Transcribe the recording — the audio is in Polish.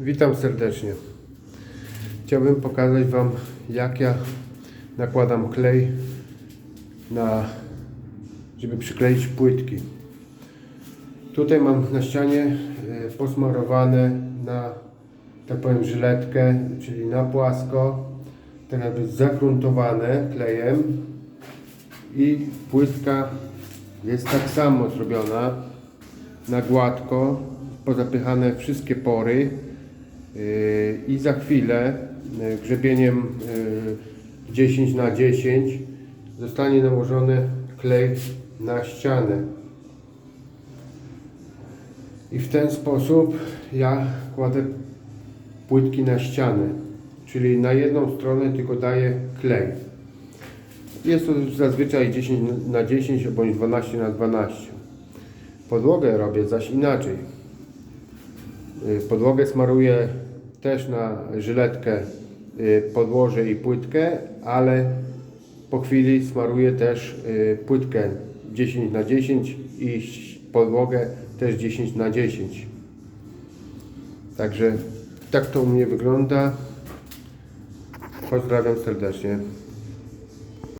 Witam serdecznie. Chciałbym pokazać Wam jak ja nakładam klej na, żeby przykleić płytki. Tutaj mam na ścianie e, posmarowane na, tak powiem, żyletkę, czyli na płasko. Teraz jest zagruntowane klejem i płytka jest tak samo zrobiona na gładko, pozapychane wszystkie pory i za chwilę yy, grzebieniem yy, 10 na 10 zostanie nałożony klej na ścianę. I w ten sposób ja kładę płytki na ścianę, czyli na jedną stronę tylko daję klej. Jest to zazwyczaj 10 na 10 bądź 12 na 12. Podłogę robię zaś inaczej. Podłogę smaruję też na żyletkę y, podłoże i płytkę, ale po chwili smaruję też y, płytkę 10 na 10 i podłogę też 10 na 10. Także tak to u mnie wygląda. Pozdrawiam serdecznie.